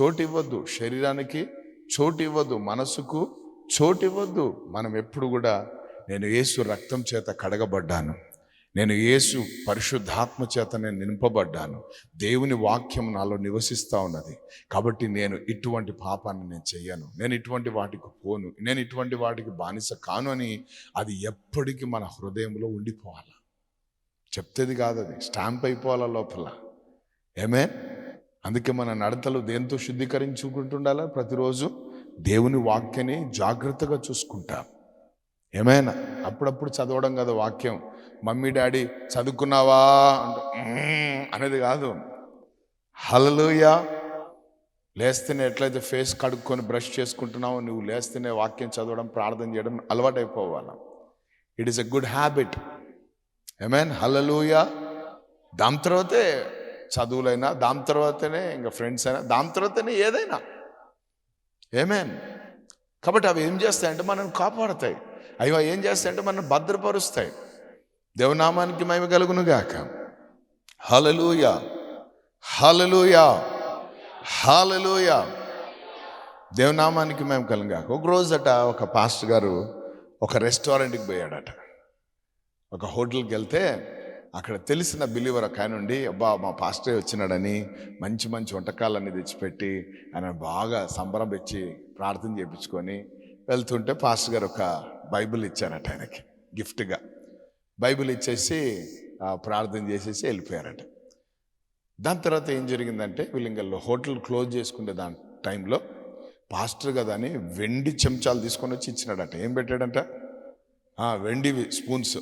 చోటు ఇవ్వద్దు శరీరానికి చోటు ఇవ్వద్దు మనసుకు చోటు ఇవ్వద్దు మనం ఎప్పుడు కూడా నేను యేసు రక్తం చేత కడగబడ్డాను. నేను యేసు పరిశుద్ధాత్మ చేత నేను నింపబడ్డాను. దేవుని వాక్యం నాలో నివసిస్తూ ఉన్నది. కాబట్టి నేను ఇటువంటి పాపాన్ని నేను చెయ్యను నేను ఇటువంటి వాటికి పోను. నేను ఇటువంటి వాటికి బానిస కాను అని అది ఎప్పటికీ మన హృదయంలో ఉండిపోవాలి. చెప్తేది కాదు అది స్టాంప్ అయిపోవాలా లోపల. ఏమే అందుకే మన నడతలు దేంతో శుద్ధీకరించుకుంటుండాలా? ప్రతిరోజు దేవుని వాక్యని జాగ్రత్తగా చూసుకుంటాం. ఏమైనా? అప్పుడప్పుడు చదవడం కదా వాక్యం. మమ్మీ డాడీ చదువుకున్నావా? అనేది కాదు. హలలుయా లేస్తేనే ఎట్లయితే ఫేస్ కడుక్కొని బ్రష్ చేసుకుంటున్నావో నువ్వు లేస్తేనే వాక్యం చదవడం ప్రార్థన చేయడం అలవాటైపోవాలా? It is a good habit amen hallelujah దాని తర్వాతే చదువులైనా దాని తర్వాతనే ఇంకా ఫ్రెండ్స్ అయినా దాని తర్వాతనే ఏదైనా. ఏమేన్ కాబట్టి అవి ఏం చేస్తాయంటే మనల్ని కాపాడతాయి. అవి ఏం చేస్తాయంటే మనం భద్రపరుస్తాయి. దేవనామానికి మేము కలుగును హలలుయ హలలుయ హలలుయ దేవనామానికి మేము కలుగు ఒక రోజట ఒక పాస్టర్ గారు ఒక రెస్టారెంట్కి పోయాడట. ఒక హోటల్కి వెళ్తే అక్కడ తెలిసిన బిలీవర్ ఒక ఆయన ఉండి అబ్బా మా పాస్టర్ వచ్చినాడని మంచి మంచి వంటకాలన్నీ తెచ్చిపెట్టి ఆయన బాగా సంబరం ప్రార్థన చేయించుకొని వెళ్తుంటే పాస్టర్ గారు ఒక బైబిల్ ఇచ్చారట ఆయనకి గిఫ్ట్గా బైబిల్ ఇచ్చేసి ప్రార్థన చేసేసి వెళ్ళిపోయారట. దాని తర్వాత ఏం జరిగిందంటే వీళ్ళు హోటల్ క్లోజ్ చేసుకునే దాని టైంలో పాస్టర్ కదా అని వెండి చెంచాలు తీసుకొని వచ్చి ఇచ్చినాడట. ఏం పెట్టాడంట? వెండి వెండివి స్పూన్స్.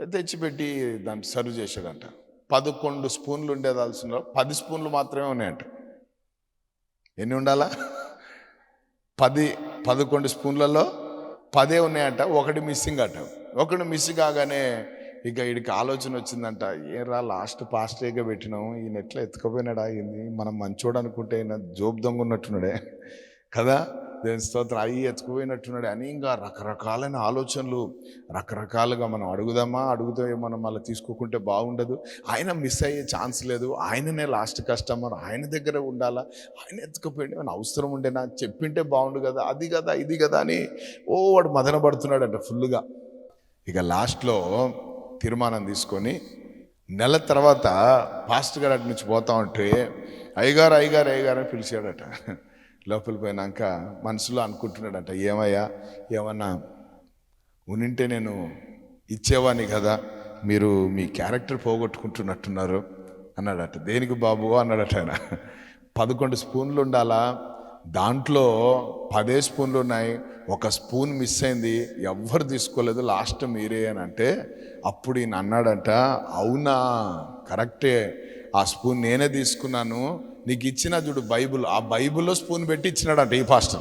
తెచ్చిపెట్టి దాన్ని సర్వ్ చేశాడంట. పదకొండు స్పూన్లు ఉండేదాల్సిన పది స్పూన్లు మాత్రమే ఉన్నాయంట. ఎన్ని ఉండాలా? పది పదకొండు స్పూన్లలో పదే ఉన్నాయంట. ఒకటి మిస్సింగ్ అట. ఒకటి మిస్ కాగానే ఇక వీడికి ఆలోచన వచ్చిందంట. ఏరా లాస్ట్ పాస్టేగా పెట్టినాం ఈయన ఎట్లా ఎత్తుకపోయినాడా? ఏంది? మనం మంచోడు అనుకుంటే ఈయన జోబు దొంగ ఉన్నట్టున్నాడే. కదా? దేని స్తోత్రం. అవి ఎత్తుకుపోయినట్టున్నాడు. అని ఇంకా రకరకాలైన ఆలోచనలు రకరకాలుగా మనం అడుగుదామా అడుగుతే మనం మళ్ళీ తీసుకోకుంటే బాగుండదు. ఆయన మిస్ అయ్యే ఛాన్స్ లేదు. ఆయననే లాస్ట్ కస్టమర్ ఆయన దగ్గర ఉండాలా? ఆయన ఎత్తుకుపోయింది మన అవసరం ఉండేనా చెప్పింటే బాగుండు కదా అది కదా ఇది కదా అని ఓ వాడు మదన పడుతున్నాడంట ఫుల్గా ఇక లాస్ట్లో తీర్మానం తీసుకొని నెల తర్వాత పాస్ట్ గారు అటు నుంచి పోతా ఉంటే అయ్యగారు అయ్యగారు అయ్యగారు అని పిలిచాడట. లోపల పోయినాక మనసులో అనుకుంటున్నాడట ఏమయ్యా ఏమన్నా ఉనింటే నేను ఇచ్చేవాణ్ణి కదా మీరు మీ క్యారెక్టర్ పోగొట్టుకుంటున్నట్టున్నారు అన్నాడట. దేనికి బాబు? అన్నాడట ఆయన. పదకొండు స్పూన్లు ఉండాలా? దాంట్లో పదే స్పూన్లు ఉన్నాయి. ఒక స్పూన్ మిస్ అయింది ఎవ్వరు తీసుకోలేదు లాస్ట్ మీరే అని అంటే అప్పుడు ఈయన అన్నాడంట అవునా కరెక్టే. ఆ స్పూన్ నేనే తీసుకున్నాను. నీకు ఇచ్చిన చూడు బైబుల్ ఆ బైబిల్లో స్పూన్ పెట్టి ఇచ్చినాడంట ఈ పాస్టర్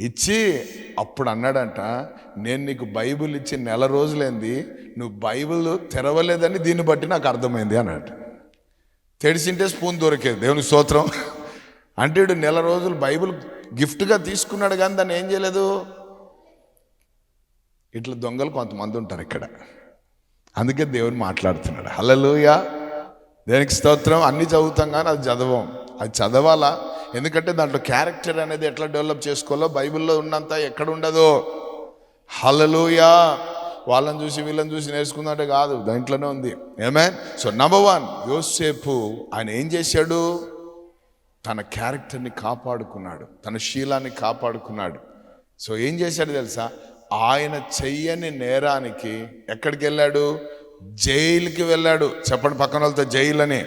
ఇచ్చి అప్పుడు అన్నాడంట నేను నీకు బైబిల్ ఇచ్చి నెల రోజులైంది నువ్వు బైబుల్ తెరవలేదని దీన్ని బట్టి నాకు అర్థమైంది అన్నాడు తెడిసింటే స్పూన్ దొరికేది దేవుని స్తోత్రం. అంటే నెల రోజులు బైబిల్ గిఫ్ట్గా తీసుకున్నాడు కానీ దాన్ని ఏం చేయలేదు? ఇట్లా దొంగలు కొంతమంది ఉంటారు ఇక్కడ. అందుకే దేవుని మాట్లాడుతున్నాడు. హల్లెలూయా. దేనికి స్తోత్రం? అన్ని చదువుతాం కానీ అది చదవం. అది చదవాలా? ఎందుకంటే దాంట్లో క్యారెక్టర్ అనేది ఎట్లా డెవలప్ చేసుకోవాలో బైబిల్లో ఉన్నంత ఎక్కడ ఉండదు. హల్లెలూయా! వాళ్ళని చూసి వీళ్ళని చూసి నేర్చుకుందంటే కాదు దాంట్లోనే ఉంది. ఏమే సో నెంబర్ వన్ యోసేపు ఆయన ఏం చేశాడు? తన క్యారెక్టర్ని కాపాడుకున్నాడు. తన శీలాన్ని కాపాడుకున్నాడు. సో ఏం చేశాడు తెలుసా? ఆయన చెయ్యని నేరానికి ఎక్కడికి వెళ్ళాడు జైలుకి వెళ్ళాడు. చెప్పండి పక్కన వాళ్ళతో జైలు అని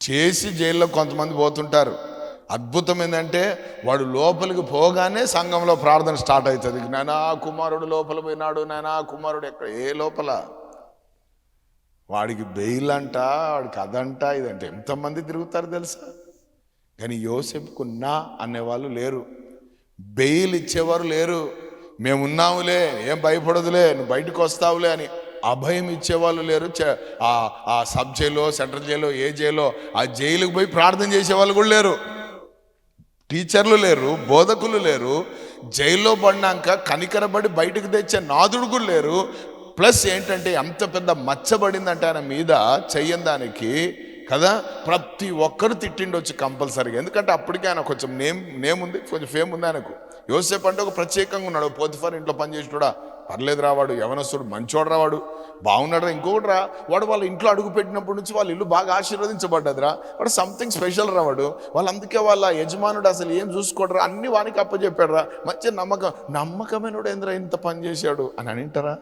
చేసి జైల్లో కొంతమంది పోతుంటారు. అద్భుతం ఏంటంటే వాడు లోపలికి పోగానే సంఘంలో ప్రార్థన స్టార్ట్ అవుతుంది. నానా కుమారుడు లోపల పోయినాడు నానా కుమారుడు ఎక్కడ? ఏ లోపల? వాడికి బెయిల్ అంట వాడికి అదంట ఇదంట. ఎంతమంది తిరుగుతారు తెలుసా? కానీ యోసెఫ్కు అనేవాళ్ళు లేరు. బెయిల్ ఇచ్చేవారు లేరు. మేము ఉన్నాములే ఏం భయపడదులే నువ్వు బయటకు వస్తావులే అని అభయం ఇచ్చేవాళ్ళు లేరు. ఆ సబ్ జైలో సెంట్రల్ జైలో ఏ జైలో ఆ జైలుకు పోయి ప్రార్థన చేసేవాళ్ళు కూడా లేరు. టీచర్లు లేరు బోధకులు లేరు. జైల్లో పడినాక కనికరబడి బయటకు తెచ్చే నాదుడు కూడా లేరు. ప్లస్ ఏంటంటే ఎంత పెద్ద మచ్చబడిందంటే ఆయన మీద చెయ్యని దానికి కదా ప్రతి ఒక్కరు తిట్టిండొచ్చు కంపల్సరీగా. ఎందుకంటే అప్పటికే ఆయన కొంచెం నేమ్ నేమ్ ఉంది కొంచెం ఫేమ్ ఉంది ఆయనకు. యోసేపు అంటే ఒక ప్రత్యేకంగా ఉన్నాడు. పోతిఫర్ ఇంట్లో పనిచేసినోడా పర్లేదు రావాడు యవనస్తుడు మంచోడు రావాడు బాగున్నాడు రా ఇంకొకటి రా. వాడు వాళ్ళ ఇంట్లో అడుగు పెట్టినప్పటి నుంచి వాళ్ళ ఇల్లు బాగా ఆశీర్వదించబడ్డదిరా వాడు సంథింగ్ స్పెషల్ రావాడు వాళ్ళు అందుకే వాళ్ళ యజమానుడు అసలు ఏం చూసుకోడరా అన్ని వానికి అప్పచెప్పాడు రా. మంచి నమ్మకం. నమ్మకమైనడు ఏంద్రా ఇంత పని చేశాడు? అని అని అంటారా?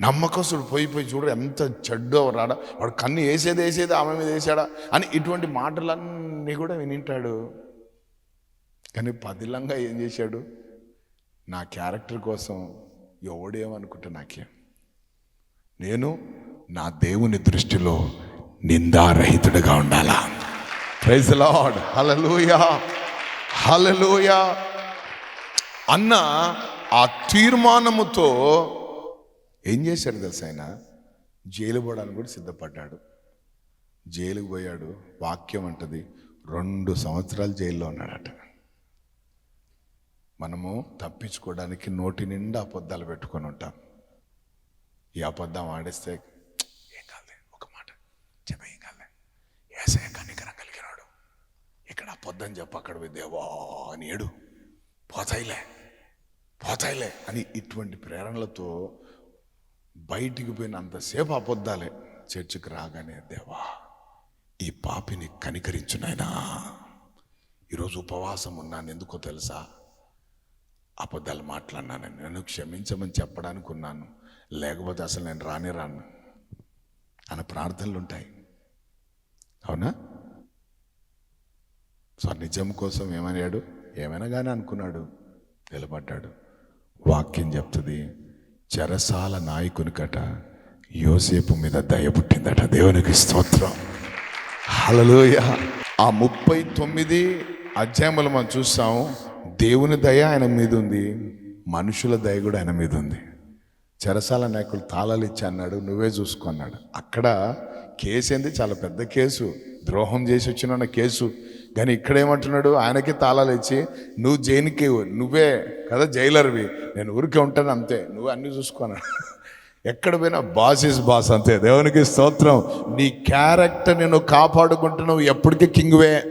నమ్మకస్తుడు పోయి పోయి చూడు ఎంత చెడ్డో రాడా. వాడు కన్ను వేసేది వేసేది ఆమె మీద వేసాడా అని ఇటువంటి మాటలన్నీ కూడా వినింటాడు. కానీ పదిలంగా ఏం చేశాడు? నా క్యారెక్టర్ కోసం ఎవడేమనుకుంటే నాకేం. నేను నా దేవుని దృష్టిలో నిందారహితుడిగా ఉండాలా? ప్రైజ్ లార్డ్ హలలుయా హలలుయా అన్న ఆ తీర్మానముతో ఏం చేశాడు తెలుసు ఆయన? జైలు పోవడానికి కూడా సిద్ధపడ్డాడు. జైలుకు పోయాడు. వాక్యం అంటది రెండు సంవత్సరాలు జైల్లో ఉన్నాడట. మనము తప్పించుకోవడానికి నోటి నిండా అబద్ధాలు పెట్టుకొని ఉంటాం. ఈ అబద్ధం ఆడిస్తే ఏం కాలే ఒక మాట చెప్ప ఏం కాలే ఏసయ కనికరం కలిగినాడు. ఇక్కడ అబద్ధం చెప్ప అక్కడ పోయి దేవా అని ఏడు. పోతాయిలే పోతాయిలే అని ఇటువంటి ప్రేరణలతో బయటికి పోయినంతసేపు అబద్ధాలే. చర్చికి రాగానే దేవా ఈ పాపిని కనికరించు నాయనా. ఈరోజు ఉపవాసం ఉన్నాను ఎందుకో తెలుసా? అబద్ధాలు మాట్లాడినాను. నన్ను క్షమించమని చెప్పడానికి ఉన్నాను లేకపోతే అసలు నేను రానే రాను. అన్న ప్రార్థనలు ఉంటాయి. అవునా? సో నిజం కోసం ఏమన్నాడు ఏమైనా కానీ అనుకున్నాడు. నిలబడ్డాడు. వాక్యం చెప్తుంది చెరసాల నాయకుని కట యోసేపు మీద దయ పుట్టిందట. దేవునికి స్తోత్రం. హలలోయ ఆ ముప్పై తొమ్మిది అధ్యాయములు మనం చూస్తాం దేవుని దయ ఆయన మీద ఉంది మనుషుల దయ కూడా ఆయన మీద ఉంది. చెరసాల నాయకులు తాళాలు ఇచ్చి అన్నాడు నువ్వే చూసుకున్నాడు అక్కడ కేసు ఏంది? చాలా పెద్ద కేసు. ద్రోహం చేసి వచ్చిన కేసు. కానీ ఇక్కడ ఏమంటున్నాడు? ఆయనకి తాళాలు ఇచ్చి నువ్వు జైలుకి నువ్వే కదా జైలర్వి. నేను ఊరికే ఉంటాను అంతే. నువ్వు అన్ని చూసుకున్నాడు ఎక్కడ పోయినా బాస్ ఇస్ బాస్ అంతే. దేవునికి స్తోత్రం. నీ క్యారెక్టర్ నేను కాపాడుకుంటున్నావు ఎప్పటికీ కింగ్వే.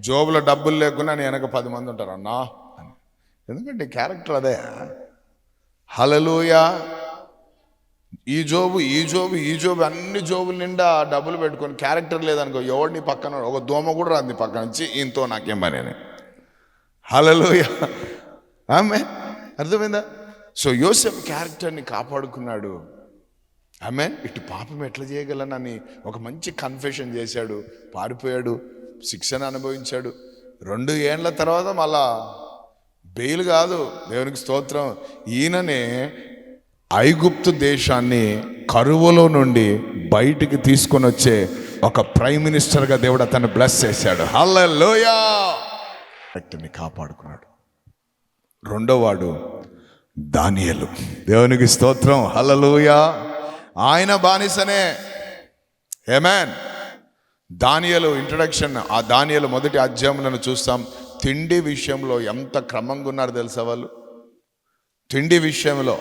జోబులో డబ్బులు లేకుండా నేను వెనక పది మంది ఉంటారు. అన్నా అని ఎందుకంటే క్యారెక్టర్ అదే. హలలుయా ఈ జోబు ఈ జోబు ఈ జోబు అన్ని జోబుల నిండా డబ్బులు పెట్టుకొని క్యారెక్టర్ లేదనుకో ఎవడిని పక్కన ఒక దోమ కూడా రాంది పక్కన నుంచి ఇంతో నాకేం పని అని. ఆమె అర్థమైందా? సో యోసెఫ్ క్యారెక్టర్ని కాపాడుకున్నాడు. ఆమె ఇటు పాపం ఎట్లా చేయగలనని ఒక మంచి కన్ఫెషన్ చేశాడు. పారిపోయాడు. శిక్షణ అనుభవించాడు. రెండు ఏండ్ల తర్వాత మళ్ళా బెయిల్ కాదు. దేవునికి స్తోత్రం. ఈయననే ఐగుప్తు దేశాన్ని కరువులో నుండి బయటికి తీసుకొని వచ్చే ఒక ప్రైమ్ మినిస్టర్గా దేవుడు అతను బ్లెస్ చేశాడు. హల్లెలూయా! వ్యక్తిని కాపాడుకున్నాడు. రెండోవాడు దానియలు. దేవునికి స్తోత్రం. హల్లెలూయా! ఆయన బానిసనే. ఏమేన్ దానియలు ఇంట్రడక్షన్ ఆ దానియలు మొదటి అధ్యయములను చూస్తాం. తిండి విషయంలో ఎంత క్రమంగా ఉన్నారు తెలుసా వాళ్ళు? తిండి విషయంలో.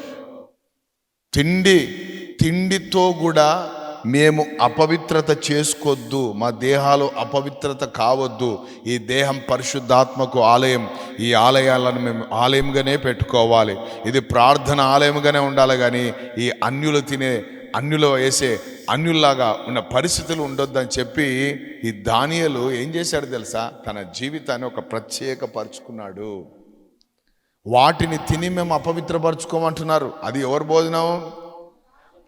తిండి తిండితో కూడా మేము అపవిత్రత చేసుకోవద్దు మా దేహాలు అపవిత్రత కావద్దు. ఈ దేహం పరిశుద్ధాత్మకు ఆలయం. ఈ ఆలయాలను మేము ఆలయంగానే పెట్టుకోవాలి. ఇది ప్రార్థన ఆలయంగానే ఉండాలి కానీ ఈ అన్యులు తినే అన్యులో వేసే అన్యుల్లాగా ఉన్న పరిస్థితులు ఉండొద్దని చెప్పి ఈ దానియలు ఏం చేశాడు తెలుసా? తన జీవితాన్ని ఒక ప్రత్యేక పరుచుకున్నాడు వాటిని తిని మేము అపవిత్రపరచుకోమంటున్నారు. అది ఎవరు భోజనం?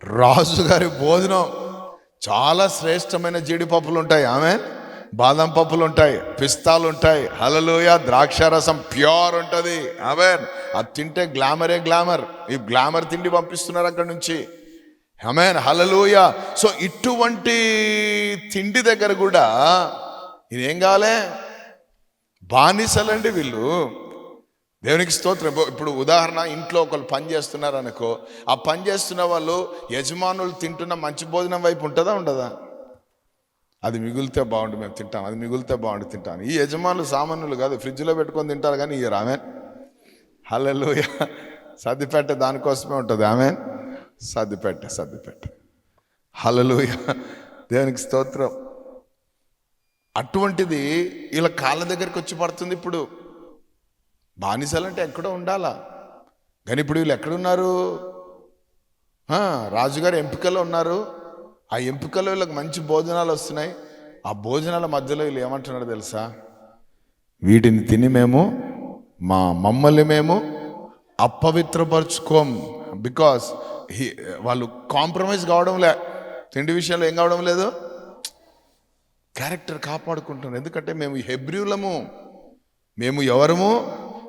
రాజుగారి భోజనం. చాలా శ్రేష్టమైన జీడిపప్పులు ఉంటాయి ఆమె? బాదం పప్పులు ఉంటాయి పిస్తాలు ఉంటాయి హలలోయ ద్రాక్షారసం ప్యూర్ ఉంటుంది అవే అది తింటే గ్లామరే గ్లామర్. ఈ గ్లామర్ తిండి పంపిస్తున్నారు అక్కడ నుంచి. హమేన్ హలలోయ సో ఇటువంటి తిండి దగ్గర కూడా ఇదేం కాలే? బానిసలండి వీళ్ళు. దేవునికి స్తోత్రం. ఇప్పుడు ఉదాహరణ ఇంట్లో ఒకళ్ళు పని చేస్తున్నారు అనుకో ఆ పని చేస్తున్న వాళ్ళు యజమానులు తింటున్న మంచి భోజనం వైపు ఉంటుందా ఉండదా? అది మిగిలితే బాగుండు మేము తింటాం. అది మిగిలితే బాగుండు తింటాం. ఈ యజమానులు సామాన్యులు కాదు ఫ్రిడ్జ్లో పెట్టుకొని తింటారు కానీ ఈ రామెన్ హల్లెలు సర్దిపెట్టే దానికోసమే ఉంటుంది. ఆమె సర్దిపెట్ట సర్దిపెట్ట. హలలుయ దేవునికి స్తోత్రం. అటువంటిది వీళ్ళ కాళ్ళ దగ్గరికి వచ్చి పడుతుంది ఇప్పుడు. బానిసలంటే ఎక్కడో ఉండాలా? కానీ ఇప్పుడు వీళ్ళు ఎక్కడున్నారు? రాజుగారు ఎంపికలో ఉన్నారు. ఆ ఎంపికలో వీళ్ళకి మంచి భోజనాలు వస్తున్నాయి. ఆ భోజనాల మధ్యలో వీళ్ళు ఏమంటున్నారు తెలుసా? వీటిని తిని మేము మా మమ్మల్ని మేము అపవిత్రపరచుకోం. బికాస్ వాళ్ళు కాంప్రమైజ్ కావడం లే తిండి విషయంలో ఏం కావడం లేదు. క్యారెక్టర్ కాపాడుకుంటున్నాం ఎందుకంటే మేము హెబ్రియులము. మేము ఎవరము?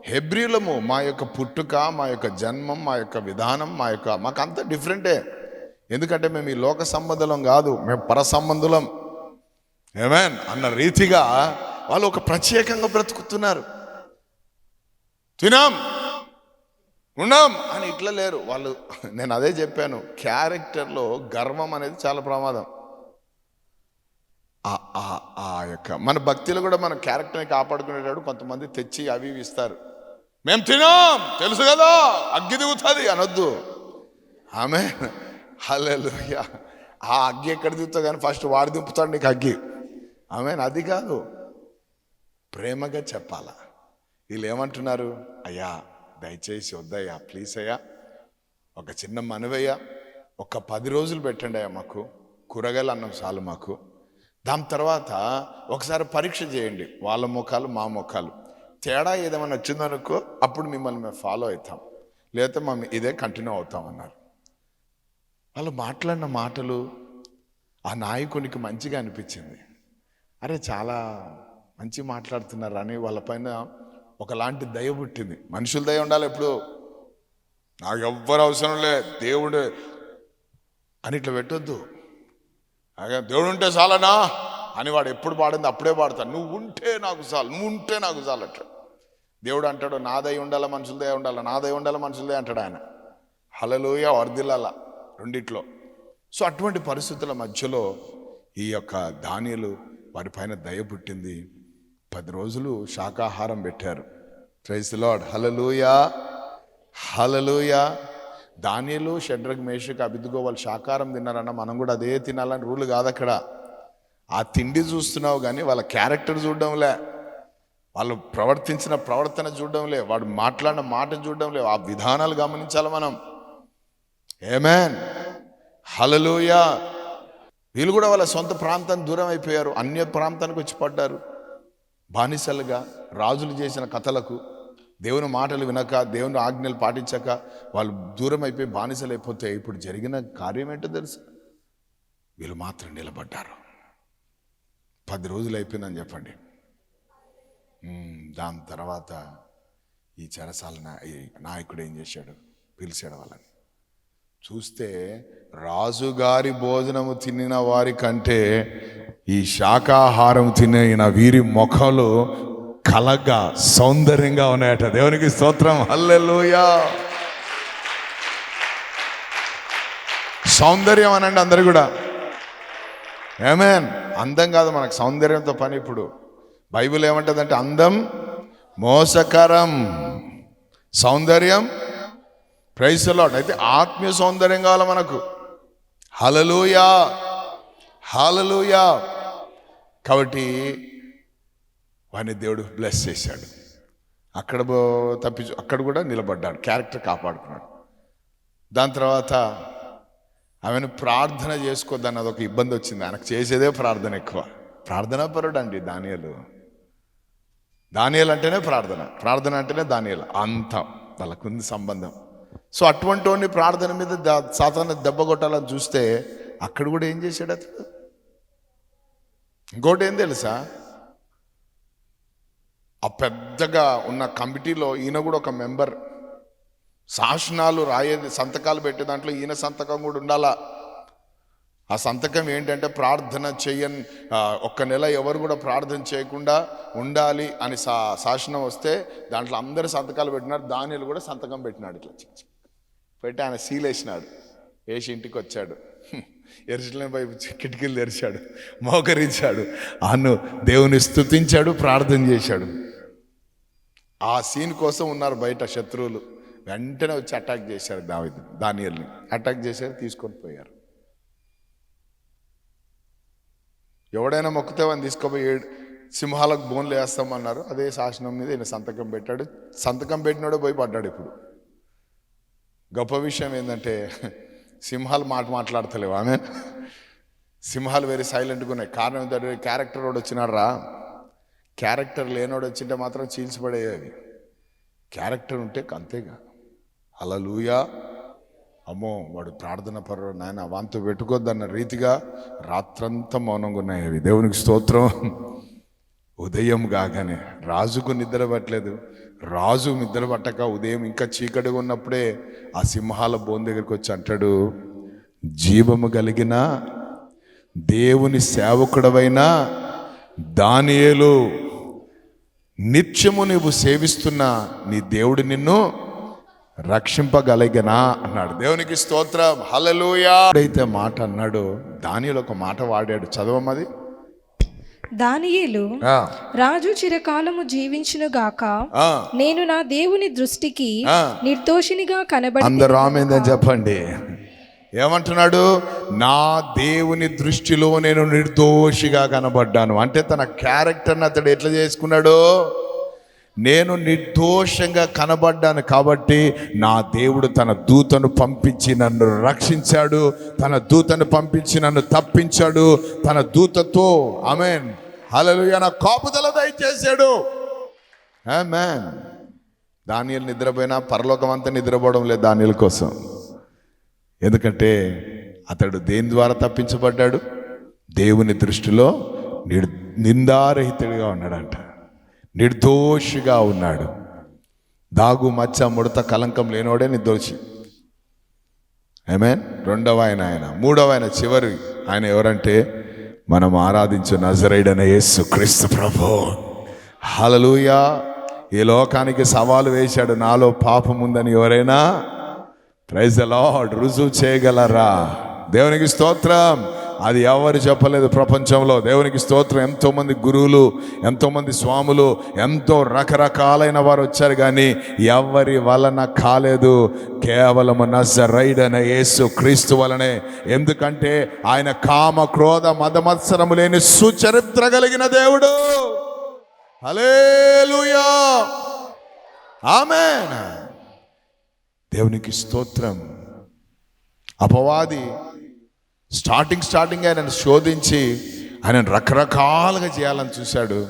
హెబ్రియులము. మా యొక్క పుట్టుక మా యొక్క జన్మం మా యొక్క విధానం మా యొక్క మాకంతా డిఫరెంటే. ఎందుకంటే మేము ఈ లోక సంబంధులం కాదు. మేము పర సంబంధులం ఏమేన్ అన్న రీతిగా వాళ్ళు ఒక ప్రత్యేకంగా బ్రతుకుతున్నారు. తినాం. ఉన్నాం. అట్లా ఇట్లా లేరు. వాళ్ళు నేను అదే చెప్పాను. క్యారెక్టర్లో గర్వం అనేది చాలా ప్రమాదం. ఆ- ఆ యొక్క మన భక్తిలో కూడా మన క్యారెక్టర్ని కాపాడుకునేటప్పుడు కొంతమంది తెచ్చి అవి ఇస్తారు. మేము తినాం తెలుసు కదా అగ్గి దిగుతుంది అనొద్దు. ఆమె హల్లెలూయ ఆ అగ్గి ఎక్కడ దిగుతావు కానీ ఫస్ట్ వాడు దింపుతాడు నీకు అగ్గి. ఆమె అది కాదు ప్రేమగా చెప్పాలా. వీళ్ళు ఏమంటున్నారు? అయ్యా దయచేసి వద్దయ్యా ప్లీజ్ అయ్యా. ఒక చిన్న మనవయ్యా ఒక పది రోజులు పెట్టండి అయ్యా మాకు. కూరగాయలు అన్నం చాలు మాకు. దాని తర్వాత ఒకసారి పరీక్ష చేయండి వాళ్ళ ముఖాలు మా ముఖాలు తేడా ఏదేమైనా వచ్చిందనుకో అప్పుడు మిమ్మల్ని మేము ఫాలో అవుతాం. లేకపోతే మేము ఇదే కంటిన్యూ అవుతామన్నారు వాళ్ళు మాట్లాడిన మాటలు ఆ నాయకునికి మంచిగా అనిపించింది. అరే చాలా మంచి మాట్లాడుతున్నారు అని వాళ్ళపైన ఒకలాంటి దయ పుట్టింది. మనుషుల దయ ఉండాలి ఎప్పుడు. నాకు ఎవ్వరు అవసరం లే దేవుడు అని ఇట్లా పెట్టొద్దు. అదే దేవుడు ఉంటే చాలనా? అని వాడు ఎప్పుడు పాడింది అప్పుడే పాడతాడు నువ్వు ఉంటే నాకు చాలు నువ్వు ఉంటే నాకు చాలు అట్లా దేవుడు అంటాడు నా దయ ఉండాలా మనుషులదే ఉండాలా? నా దయ ఉండాలా మనుషులదే అంటాడు ఆయన. హలలోయ వర్దిల్లాల రెండిట్లో. సో అటువంటి పరిస్థితుల మధ్యలో ఈ యొక్క ధాన్యాలు వారి పైన దయ పుట్టింది. పది రోజులు శాకాహారం పెట్టారు. ప్రైజ్ లార్డ్ హలలుయా హలలుయా ధాన్యాలు షడ్రగ్ మేషకు అభిదుగో వాళ్ళు శాకాహారం తిన్నారన్న మనం కూడా అదే తినాలని రూల్ కాదు అక్కడ ఆ తిండి చూస్తున్నావు కానీ వాళ్ళ క్యారెక్టర్ చూడడంలే. వాళ్ళు ప్రవర్తించిన ప్రవర్తన చూడడంలే. వాడు మాట్లాడిన మాట చూడడంలే. ఆ విధానాలు గమనించాలి మనం. ఏమేన్ హలలుయా వీళ్ళు కూడా వాళ్ళ సొంత ప్రాంతానికి దూరం అయిపోయారు. అన్య ప్రాంతానికి వచ్చి పడ్డారు. బానిసలుగా రాజులు చేసిన కథలకు దేవుని మాటలు వినక దేవుని ఆజ్ఞలు పాటించక వాళ్ళు దూరం అయిపోయి బానిసలు అయిపోతే ఇప్పుడు జరిగిన కార్యం ఏంటో తెలుసు? వీళ్ళు మాత్రం నిలబడ్డారు. పది రోజులు అయిపోయిందని చెప్పండి దాని తర్వాత ఈ చెరసాల నాయకుడు ఏం చేశాడు? పిలిచాడు వాళ్ళని. చూస్తే రాజుగారి భోజనము తినిన వారి కంటే ఈ శాకాహారం తినిన వీరి ముఖాలు కలగా సౌందర్యంగా ఉన్నాయట. దేవునికి స్తోత్రం. హల్లెలూయా. సౌందర్యం అనండి అందరు కూడా. ఏమేన్ అందం కాదు మనకు సౌందర్యంతో పని ఇప్పుడు. బైబిల్ ఏమంటుందంటే అందం మోసకరం. సౌందర్యం. ప్రైస్ అయితే ఆత్మీయ సౌందర్యం కావాలి మనకు. హలలుయా హలలుయా కాబట్టి వాడిని దేవుడు బ్లెస్ చేశాడు. అక్కడ బో- తప్పించు అక్కడ కూడా నిలబడ్డాడు క్యారెక్టర్ కాపాడుకున్నాడు. దాని తర్వాత ఆమెను ప్రార్థన చేసుకోవద్దని అదొక ఇబ్బంది వచ్చింది. ఆయనకు చేసేదే ప్రార్థన ఎక్కువ. ప్రార్థనా పరుడు అండి దానియలు. దానియలు అంటేనే ప్రార్థన. ప్రార్థన అంటేనే దానియలు. అంత. వాళ్ళకుంది సంబంధం. సో అటువంటి ప్రార్థన మీద సాధారణ దెబ్బ కొట్టాలని చూస్తే అక్కడ కూడా ఏం చేశాడు అతడు? ఇంకోటి ఏం తెలుసా? ఆ పెద్దగా ఉన్న కమిటీలో ఈయన కూడా ఒక మెంబర్. శాసనాలు రాయేది సంతకాలు పెట్టే దాంట్లో ఈయన సంతకం కూడా ఉండాలా? ఆ సంతకం ఏంటంటే ప్రార్థన చేయన్ ఒక్క నెల ఎవరు కూడా ప్రార్థన చేయకుండా ఉండాలి అని సా శాసనం వస్తే దాంట్లో అందరు సంతకాలు పెట్టినారు దానిలు కూడా సంతకం పెట్టినాడు ఇట్లా పెట్టి ఆయన సీల్ వేసినాడు వేసి ఇంటికి వచ్చాడు. ఎరుసలేం వైపు కిటికీలు తెరిచాడు మోకరించాడు. అను దేవుని స్తుతించాడు ప్రార్థన చేశాడు. ఆ సీన్ కోసం ఉన్నారు బయట శత్రువులు. వెంటనే వచ్చి అటాక్ చేశారు దావి దానియల్ని. అటాక్ చేశారు తీసుకొని పోయారు. ఎవడైనా మొక్కుతే వాడిని తీసుకుపోయి ఏడు సింహాలకు బోన్లు వేస్తామన్నారు. అదే శాసనం మీద ఈయన సంతకం పెట్టాడు. సంతకం పెట్టినాడు పోయి పడ్డాడు ఇప్పుడు. గొప్ప విషయం ఏంటంటే సింహాలు మాట మాట్లాడతలేవు. ఆమె సింహాలు వేరే సైలెంట్గా ఉన్నాయి. కారణం ఏంటంటే క్యారెక్టర్ వాడు వచ్చినాడు రా. క్యారెక్టర్ లేనోడు వచ్చింటే మాత్రం చీల్చిపడేవి క్యారెక్టర్ ఉంటే అంతేగా. అలా లూయా అమ్మో వాడు ప్రార్థన పర్వ నాయన వాంతో పెట్టుకోద్దన్న రీతిగా రాత్రంతా మౌనంగా ఉన్నాయి అవి. దేవునికి స్తోత్రం. ఉదయం కాగానే రాజుకు నిద్ర పట్టలేదు. రాజు నిద్ర పట్టక ఉదయం ఇంకా చీకటిగా ఉన్నప్పుడే ఆ సింహాల బోన్ దగ్గరికి వచ్చి అంటాడు జీవము కలిగిన దేవుని సేవకుడవైన దానియేలు నిత్యము నువ్వు సేవిస్తున్న నీ దేవుడు నిన్ను రక్షింపగలిగనా? అన్నాడు. దేవునికి స్తోత్రం. హలలుయా అయితే మాట అన్నాడు దానిలో ఒక మాట వాడాడు. చదవమది? దానియేలు రాజు చిరకాలము జీవించునుగాక నేను నా దేవుని దృష్టికి. నిర్దోషినిగా కనబడి అందరూ ఆమెందని చెప్పండి. ఏమంటున్నాడు? నా దేవుని దృష్టిలో నేను నిర్దోషిగా కనబడ్డాను. అంటే తన క్యారెక్టర్ని అతడు ఎట్లా చేసుకున్నాడు? నేను నిర్దోషంగా కనబడ్డాను కాబట్టి నా దేవుడు తన దూతను పంపించి నన్ను రక్షించాడు తన దూతను పంపించి నన్ను తప్పించాడు తన దూతతో ఆమెన్. హలలుయ నా కాపుదల దయచేశాడు. మ్యాన్ దానియలు నిద్రపోయినా పరలోకం అంతా నిద్రపోవడం లేదు దానియల కోసం. ఎందుకంటే అతడు దేని ద్వారా తప్పించబడ్డాడు? దేవుని దృష్టిలో నిర్ నిందారహితుడిగా ఉన్నాడంట. నిర్దోషిగా ఉన్నాడు. దాగు మచ్చ ముడత కలంకం లేనోడే నిర్దోషి. ఆమెన్ రెండవ ఆయన ఆయన. మూడవ ఆయన చివరి. ఆయన ఎవరంటే మనం ఆరాధించు నజరైడన యేసు క్రీస్తు ప్రభు. హలలుయా ఈ లోకానికి సవాలు వేశాడు. నాలో పాపం ఉందని ఎవరైనా? ప్రైజ్ లార్డ్ రుజువు చేయగలరా? దేవునికి స్తోత్రం. అది ఎవరు చెప్పలేదు ప్రపంచంలో. దేవునికి స్తోత్రం. ఎంతోమంది గురువులు ఎంతోమంది స్వాములు ఎంతో రకరకాలైన వారు వచ్చారు కానీ ఎవరి వలన కాలేదు. కేవలము నజరైడ్ అనే యేసు క్రీస్తు వలనే. ఎందుకంటే ఆయన కామ క్రోధ మదమత్సరము లేని సుచరిత్ర కలిగిన దేవుడు. హలేలుయా ఆమె దేవునికి స్తోత్రం. అపవాది స్టార్టింగ్ స్టార్టింగ్ ఆయనను శోధించి ఆయన రకరకాలుగా చేయాలని చూశాడు.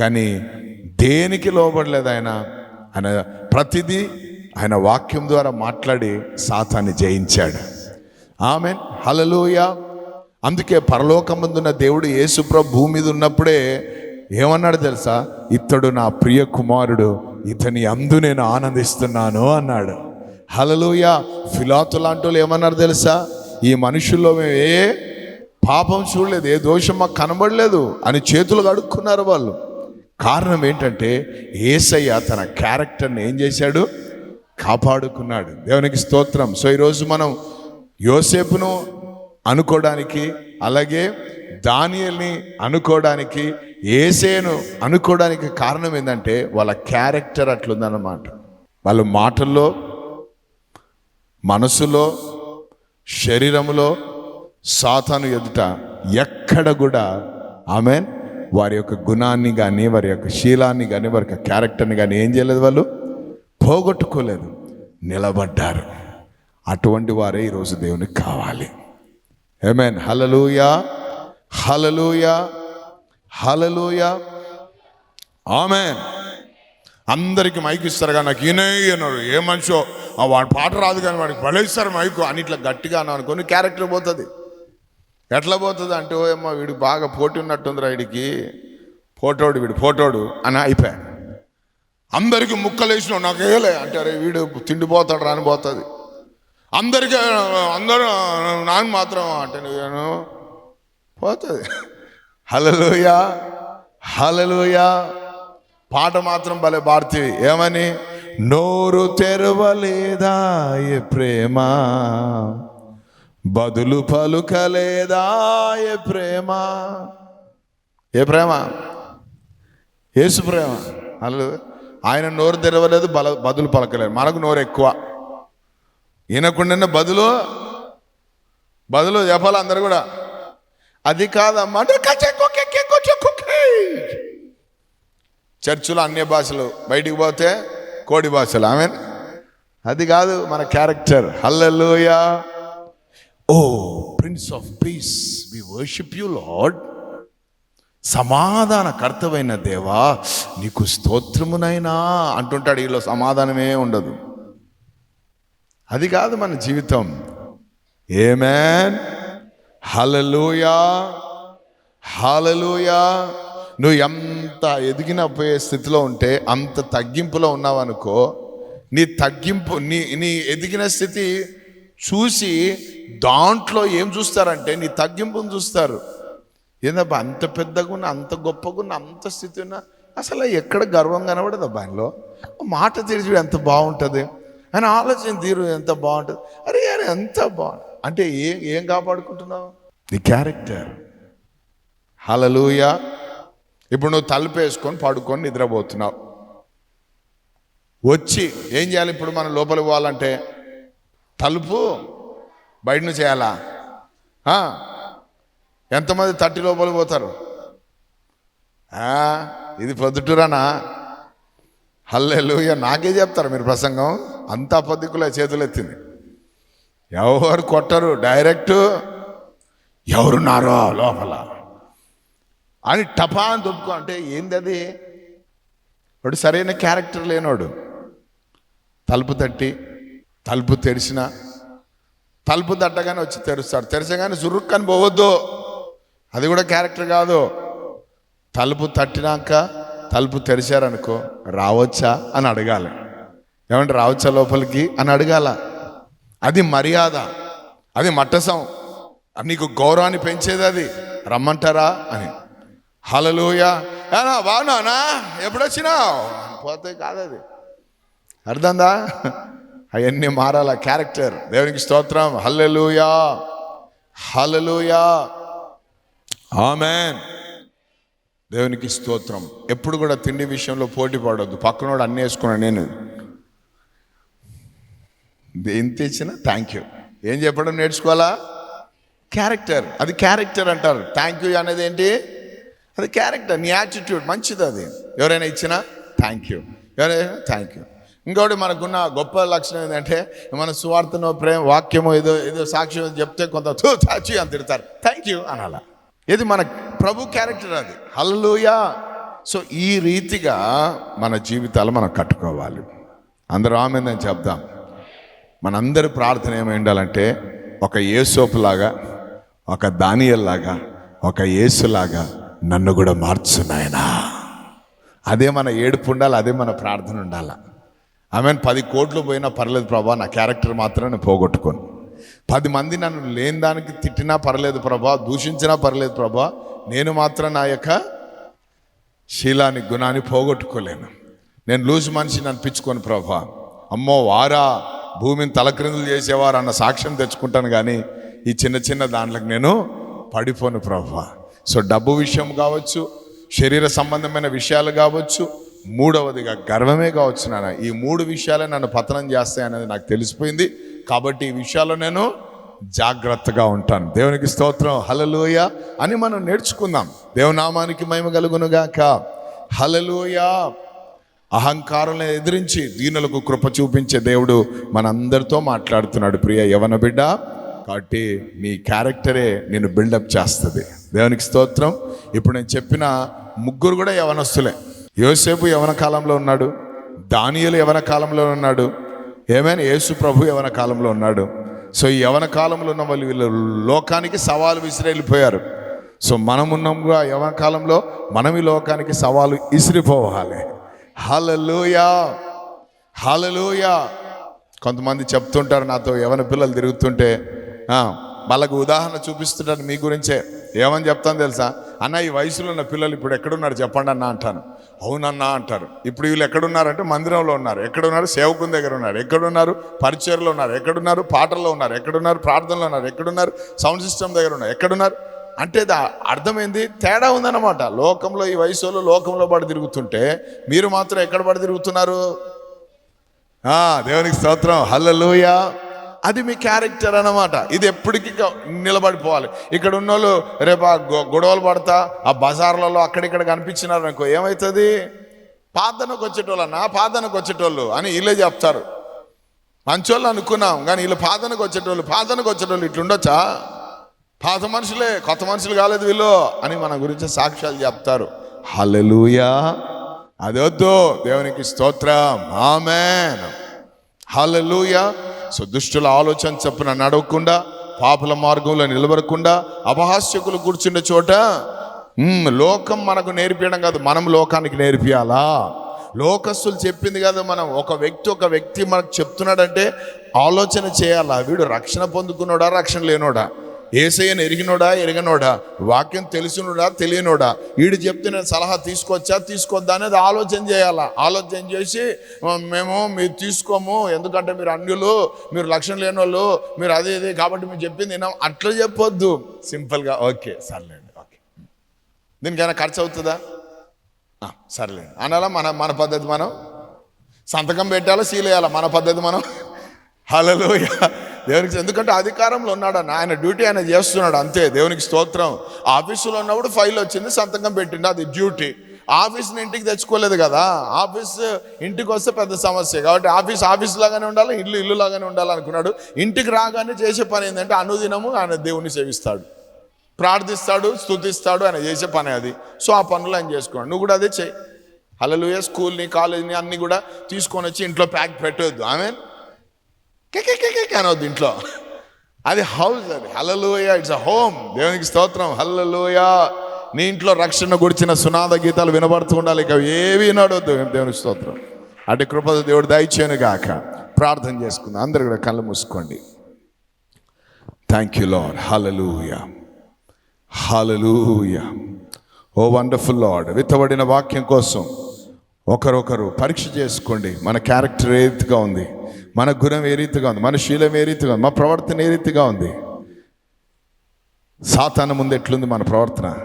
కానీ దేనికి లోబడలేదు ఆయన? ఆయన ప్రతిదీ ఆయన వాక్యం ద్వారా మాట్లాడి సాతాన్ని జయించాడు. ఆమె హలలోయ అందుకే పరలోకమందున్న దేవుడు యేసుప్రభు భూమి మీద ఉన్నప్పుడే ఏమన్నాడు తెలుసా? ఇతడు నా ప్రియ కుమారుడు ఇతని అందు నేను ఆనందిస్తున్నాను అన్నాడు. హలలుయ ఫిలాతు లాంటి వాళ్ళు ఏమన్నారు తెలుసా? ఈ మనుషుల్లో మేము ఏ పాపం చూడలేదు ఏ దోషం మాకు కనబడలేదు అని చేతులు కడుక్కున్నారు వాళ్ళు. కారణం ఏంటంటే ఏసయ్య తన క్యారెక్టర్ని ఏం చేశాడు? కాపాడుకున్నాడు. దేవునికి స్తోత్రం. సో ఈరోజు మనం యోసేపును అనుకోవడానికి అలాగే దానియల్ని అనుకోవడానికి ఏసేను అనుకోవడానికి కారణం ఏంటంటే వాళ్ళ క్యారెక్టర్ అట్లుందన్నమాట. వాళ్ళ మాటల్లో మనసులో శరీరంలో సాతాను ఎదుట ఎక్కడ కూడా ఆమె వారి యొక్క గుణాన్ని కానీ వారి యొక్క శీలాన్ని కానీ వారి యొక్క క్యారెక్టర్ని కానీ ఏం చేయలేదు వాళ్ళు? పోగొట్టుకోలేదు. నిలబడ్డారు. అటువంటి వారే ఈరోజు దేవునికి కావాలి. Amen hallelujah hallelujah hallelujah amen అందరికి మైక్ ఇస్తారు కానీ నాకు ఈయనే అన్నాడు. ఏ మనిషో? వాడు వాడి పాట రాదు కానీ వాడికి పడేస్తారు మైకు. అని ఇట్లా గట్టిగా అనుకొని అనుకుని క్యారెక్టర్ పోతుంది. ఎట్లా పోతుంది అంటే ఓ అమ్మ వీడు బాగా పోటీ ఉన్నట్టుందిరా వీడికి. ఫోటోడు వీడు ఫోటోడు అని అయిపోయాడు అందరికి ముక్కలేసిన నాకు వేయలే అంటారు వీడు తిండిపోతాడు రాని పోతుంది. అందరికీ అందరూ నాన్న మాత్రం అంటే నేను పోతుంది. హలలుయా హలలుయా పాట మాత్రం భలే భారతి. ఏమని? నోరు తెరవలేదా ఏ ప్రేమ? బదులు పలుకలేదా ఏ ప్రేమ? ఏ ప్రేమ? యేసు ప్రేమ. అలా ఆయన నోరు తెరవలేదు బల బదులు పలకలేదు. మనకు నోరు ఎక్కువ. వినకుండా బదులు బదులు చెప్పాలి అందరు కూడా. అది కాదమ్మా. అంటే కచ్చే చర్చిలో అన్ని భాషలు బయటికి పోతే కోడి భాషలు. ఆమె అది కాదు మన character. Hallelujah. O prince of peace we worship you lord సమాధాన కర్తవైన దేవా నీకు స్తోత్రమునైనా అంటుంటాడు. ఈలో సమాధానమే ఉండదు. అది కాదు మన జీవితం. ఏమేన్ హలలుయా హలలుయా నువ్వు ఎంత ఎదిగిన పోయే స్థితిలో ఉంటే అంత తగ్గింపులో ఉన్నావనుకో నీ తగ్గింపు నీ నీ ఎదిగిన స్థితి చూసి దాంట్లో ఏం చూస్తారంటే నీ తగ్గింపును చూస్తారు. ఏందబ్బా అంత పెద్దగా ఉన్న అంత గొప్పగా ఉన్న అంత స్థితి ఉన్నా అసలు ఎక్కడ గర్వం కనబడదు అబ్బా ఆయనలో మాట తెలిసి ఎంత బాగుంటుంది. ఆయన ఆలోచన తీరు ఎంత బాగుంటుంది. అరే అరే ఎంత బాగుంటుంది అంటే ఏం ఏం కాపాడుకుంటున్నావు? నీ క్యారెక్టర్. హలలుయా ఇప్పుడు నువ్వు తలుపు వేసుకొని పడుకొని నిద్రపోతున్నావు. వచ్చి ఏం చేయాలి ఇప్పుడు మనం లోపలికి పోవాలంటే? తలుపు? బయట చేయాలా? ఎంతమంది తట్టి లోపలికి పోతారు? ఇది పొద్దుటూరానా? హల్లెలూయ. నాకే చెప్తారు మీరు ప్రసంగం. అంతా పొద్దుకులే చేతులు ఎత్తింది. ఎవరు కొట్టరు? డైరెక్ట్ ఎవరున్నారో లోపల. అని టపా అని దొప్పుకో అంటే ఏంది అది వాడు సరైన క్యారెక్టర్ లేనోడు. తలుపు తట్టి తలుపు తెరిచిన తలుపు తట్టగానే వచ్చి తెరుస్తాడు. తెరచగానే సురుక్కని పోవద్దు. అది కూడా క్యారెక్టర్ కాదు. తలుపు తట్టినాక తలుపు తెరిచారనుకో రావచ్చా అని అడగాలి. ఏమంటే రావచ్చా లోపలికి అని అడగాల. అది మర్యాద. అది మట్టసం. నీకు గౌరవాన్ని పెంచేది అది. రమ్మంటారా అని. హలలుయా ఏనా బాగున్నానా ఎప్పుడు వచ్చినావు పోతే కాదది. అర్థందా? అవన్నీ మారాల క్యారెక్టర్. దేవునికి స్తోత్రం. హల్లెలూయా. Hallelujah amen. దేవునికి స్తోత్రం. ఎప్పుడు కూడా తిండి విషయంలో పోటీ పడవద్దు పక్కనోడు అన్నీ వేసుకున్నాను నేను. ఎంత ఇచ్చినా థ్యాంక్ యూ ఏం చెప్పడం నేర్చుకోవాలా? క్యారెక్టర్. అది క్యారెక్టర్ అంటారు. థ్యాంక్ యూ అనేది ఏంటి? అది క్యారెక్టర్ నీ యాటిట్యూడ్ మంచిది అది. ఎవరైనా ఇచ్చినా థ్యాంక్ యూ ఎవరైనా థ్యాంక్ యూ ఇంకోటి మనకున్న గొప్ప లక్షణం ఏంటంటే మన సువార్తనో ప్రేమ వాక్యమో ఏదో ఏదో సాక్ష్యం చెప్తే కొంత తూ చాచి అని తిడతారు. థ్యాంక్ యూ అనాల. ఇది మన ప్రభు క్యారెక్టర్ అది. హల్లుయా సో ఈ రీతిగా మన జీవితాలు మనం కట్టుకోవాలి. అందరూ ఆమెందని చెప్దాం. మనందరి ప్రార్థన ఏమై ఉండాలంటే ఒక ఏసోపులాగా ఒక దానియల్లాగా ఒక ఏసులాగా నన్ను కూడా మార్చు నాయనా. అదే మన ఏడుపు ఉండాలి అదే మన ప్రార్థన ఉండాలి. ఆమె పది కోట్లు పోయినా పర్లేదు ప్రభా నా క్యారెక్టర్ మాత్రం నేను పోగొట్టుకోను. పది మంది నన్ను లేని దానికి తిట్టినా పర్లేదు ప్రభా దూషించినా పర్లేదు ప్రభా నేను మాత్రం నా యొక్క శీలాన్ని గుణాన్ని పోగొట్టుకోలేను. నేను లూజ్ మనిషిని అనిపించుకోను ప్రభా. అమ్మో వారా భూమిని తలక్రిందులు చేసేవారు అన్న సాక్ష్యం తెచ్చుకుంటాను కానీ ఈ చిన్న చిన్న దాంట్లోకి నేను పడిపోను ప్రభా. సో డబ్బు విషయం కావచ్చు శరీర సంబంధమైన విషయాలు కావచ్చు మూడవదిగా గర్వమే కావచ్చు నాన్న. ఈ మూడు విషయాలే నన్ను పతనం చేస్తాయి అనేది నాకు తెలిసిపోయింది. కాబట్టి ఈ విషయాల్లో నేను జాగ్రత్తగా ఉంటాను. దేవునికి స్తోత్రం. హలలోయ అని మనం నేర్చుకుందాం. దేవునామానికి మహిమ కలుగునుగాక. హలలోయ అహంకారాలను ఎదిరించి దీనులకు కృప చూపించే దేవుడు మనందరితో మాట్లాడుతున్నాడు. ప్రియ యవన బిడ్డ కాబట్టి నీ క్యారెక్టరే నేను బిల్డప్ చేస్తుంది. దేవునికి స్తోత్రం. ఇప్పుడు నేను చెప్పిన ముగ్గురు కూడా యవనస్తులే. యోసేపు యవన కాలంలో ఉన్నాడు. దానియలు యవన కాలంలో ఉన్నాడు. ఏమైనా? యేసు ప్రభు యవన కాలంలో ఉన్నాడు. సో ఈ యవన కాలంలో ఉన్న వాళ్ళు వీళ్ళు లోకానికి సవాలు విసిరి వెళ్ళిపోయారు సో మనమున్నాముగా యవన కాలంలో మనం ఈ లోకానికి సవాలు ఇసిరిపోవాలి. హలలుయా హలలుయా కొంతమంది చెప్తుంటారు నాతో యవన పిల్లలు తిరుగుతుంటే వాళ్ళకు ఉదాహరణ చూపిస్తుంటాను మీ గురించే. ఏమని చెప్తాను తెలుసా? అన్న ఈ వయసులో ఉన్న పిల్లలు ఇప్పుడు ఎక్కడున్నారు చెప్పండి అన్న అంటాను. అవునన్నా అంటారు. ఇప్పుడు వీళ్ళు ఎక్కడున్నారంటే మందిరంలో ఉన్నారు. ఎక్కడున్నారు? సేవకుని దగ్గర ఉన్నారు. ఎక్కడున్నారు? పరిచయలో ఉన్నారు. ఎక్కడున్నారు? పాటల్లో ఉన్నారు. ఎక్కడున్నారు? ప్రార్థనలో ఉన్నారు. ఎక్కడున్నారు? సౌండ్ సిస్టమ్ దగ్గర ఉన్నారు. ఎక్కడున్నారు? అంటే దా అర్థమైంది? తేడా ఉందన్నమాట. లోకంలో ఈ వయసులో లోకంలో పడి తిరుగుతుంటే మీరు మాత్రం ఎక్కడ పడి తిరుగుతున్నారు? దేవునికి స్తోత్రం. హల్లెలూయా. అది మీ క్యారెక్టర్ అన్నమాట. ఇది ఎప్పటికీ నిలబడిపోవాలి. ఇక్కడ ఉన్నోళ్ళు రేపు ఆ గొ- గొడవలు పడతా ఆ బజార్లలో అక్కడిక్కడ కనిపించినారు అనుకో ఏమవుతుంది పాదనకు వచ్చేటోళ్ళన్నా పాదనకు వచ్చేటోళ్ళు అని వీళ్ళే చెప్తారు. మంచోళ్ళు అనుకున్నాం కానీ వీళ్ళు పాదనకు వచ్చేటోళ్ళు పాదనకు వచ్చేటోళ్ళు ఇట్లుండొచ్చా పాత మనుషులే కొత్త మనుషులు కాలేదు వీళ్ళు అని మన గురించి సాక్ష్యాలు చెప్తారు. హలలుయా అదొద్దు దేవునికి స్తోత్రం. ఆమెన్. హలలుయా సో దుష్టుల ఆలోచన చెప్పిన నడవకుండా పాపుల మార్గంలో నిలబడకుండా అపహాస్యకులు కూర్చున్న చోట లోకం మనకు నేర్పించడం కాదు మనం లోకానికి నేర్పియాలా? లోకస్తులు చెప్పింది కాదు మనం ఒక వ్యక్తి ఒక వ్యక్తి మనకు చెప్తున్నాడంటే ఆలోచన చేయాలా? వీడు రక్షణ పొందుకున్నాడా రక్షణ లేనోడా? ఏసయ్యను ఎరిగినోడా? ఎరగనోడా? వాక్యం తెలిసినోడా? తెలియనోడా? వీడు చెప్తే నేను సలహా తీసుకొచ్చా? తీసుకొద్దా అనేది ఆలోచన చేయాలా? ఆలోచన చేసి మేము మీరు తీసుకోము. ఎందుకంటే మీరు అన్యులు మీరు లక్షణం లేని వాళ్ళు మీరు అదే ఇది కాబట్టి మీరు చెప్పింది విన్నాం. అట్లా చెప్పొద్దు. సింపుల్గా ఓకే సర్లేండి ఓకే. దీనికైనా ఖర్చు అవుతుందా? సర్లేండి. అనాలా మన మన పద్ధతి మనం? సంతకం పెట్టాలా? సీలేయాలా? మన పద్ధతి మనం? హలోయ దేవునికి ఎందుకంటే అధికారంలో ఉన్నాడన్న ఆయన డ్యూటీ ఆయన చేస్తున్నాడు అంతే దేవునికి స్తోత్రం. ఆఫీసులో ఉన్నప్పుడు ఫైల్ వచ్చింది సంతకం పెట్టిండు అది డ్యూటీ. ఆఫీస్ని ఇంటికి తెచ్చుకోలేదు కదా ఆఫీస్ ఇంటికి వస్తే పెద్ద సమస్య. కాబట్టి ఆఫీస్ ఆఫీస్ లాగానే ఉండాలి ఇల్లు ఇల్లు లాగానే ఉండాలి అనుకున్నాడు ఇంటికి రాగానే చేసే పని ఏంటంటే అనుదినము ఆయన దేవుని సేవిస్తాడు. ప్రార్థిస్తాడు స్తుతిస్తాడు ఆయన చేసే పని అది. సో ఆ పనులు ఆయన చేసుకోండి. నువ్వు కూడా అదే చేయి. హలలుయ స్కూల్ని కాలేజీని అన్నీ కూడా తీసుకొని వచ్చి ఇంట్లో ప్యాక్ పెట్టొద్దు. ఆమె కెకెకెకె అనవద్దు ఇంట్లో. అది హౌస్ అది. హలలోయ ఇట్స్ అ హోమ్. దేవునికి స్తోత్రం. హల్లలోయ. నీ ఇంట్లో రక్షణ గురించిన సునాద గీతాలు వినబడుతూ ఉండాలి. ఇక ఏవి వినడొద్దు దేవునికి స్తోత్రం. అటు కృపద దేవుడు దయచేను గాక. ప్రార్థన చేసుకుందాం. అందరు కూడా కళ్ళు మూసుకోండి. Thank you lord hallelujah hallelujah o wonderful lord విత్తబడిన వాక్యం కోసం ఒకరొకరు పరీక్ష చేసుకోండి. మన క్యారెక్టర్ ఏ రీతిగా ఉంది? మన గుణం ఏ రీతిగా ఉంది? మన శీలం ఏ రీతిగా ఉంది? మన ప్రవర్తన ఏ రీతిగా ఉంది? సాతాన ముందు ఎట్లుంది మన ప్రవర్తన?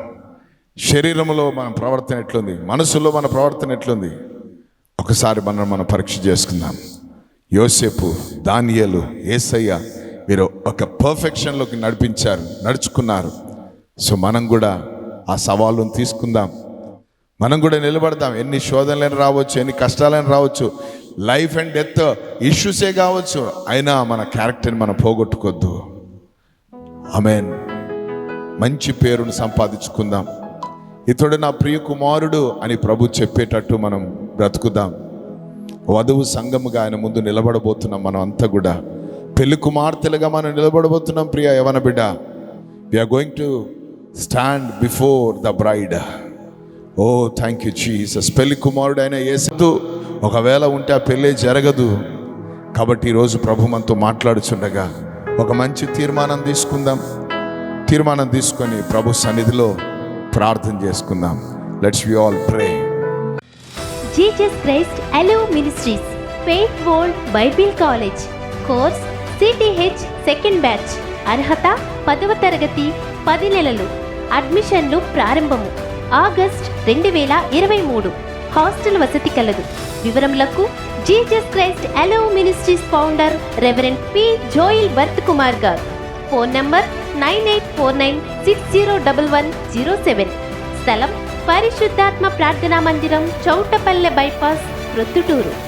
శరీరంలో మన ప్రవర్తన ఎట్లుంది? మనసులో మన ప్రవర్తన ఎట్లుంది? ఒకసారి మనం మనం పరీక్ష చేసుకుందాం. యోసేపు దానియలు ఏసయ్య మీరు ఒక పర్ఫెక్షన్లోకి నడిపించారు నడుచుకున్నారు. సో మనం కూడా ఆ సవాళ్ళను తీసుకుందాం. మనం కూడా నిలబడదాం. ఎన్ని శోధనలైనా రావచ్చు ఎన్ని కష్టాలైనా రావచ్చు. లైఫ్ అండ్ డెత్ ఇష్యూసే కావచ్చు అయినా మన క్యారెక్టర్ని మనం పోగొట్టుకోవద్దు ఆమెన్. మంచి పేరును సంపాదించుకుందాం. ఇతడు నా ప్రియ కుమారుడు అని ప్రభు చెప్పేటట్టు మనం బ్రతుకుదాం. వధువు సంఘముగా ఆయన ముందు నిలబడబోతున్నాం మనం అంతా కూడా. పెళ్ళి కుమార్తెలుగా మనం నిలబడబోతున్నాం ప్రియ యవన బిడ్డ. We are going to stand before the bride o thank you Jesus పెళ్ళి కుమారుడు ఆయన యేసు ఒకవేళ ఉంటే ఆ పెళ్ళే జరగదు. కాబట్టి ఈరోజు ప్రభు మనతో మాట్లాడుచుండగా ఒక మంచి తీర్మానం తీసుకుందాం. తీర్మానం తీసుకొని ప్రభు సన్నిధిలో ప్రార్థన చేసుకుందాం. Let's we all pray Jesus Christ allow ministries faith world bible college course C T H second batch అర్హత పదవ తరగతి పది నెలలు. అడ్మిషన్లు ప్రారంభము. ఆగస్ట్ రెండు వేల ఇరవై మూడు. హాస్టల్ వసతి కలదు. వివరములకు జీజస్ క్రైస్ట్ అలో ministries founder reverend P Joel Bharat Kumar గారు. Phone number nine eight four nine six zero double one zero seven. స్థలం పరిశుద్ధాత్మ ప్రార్థనా మందిరం చౌటపల్లె బైపాస్ ప్రొద్దుటూరు.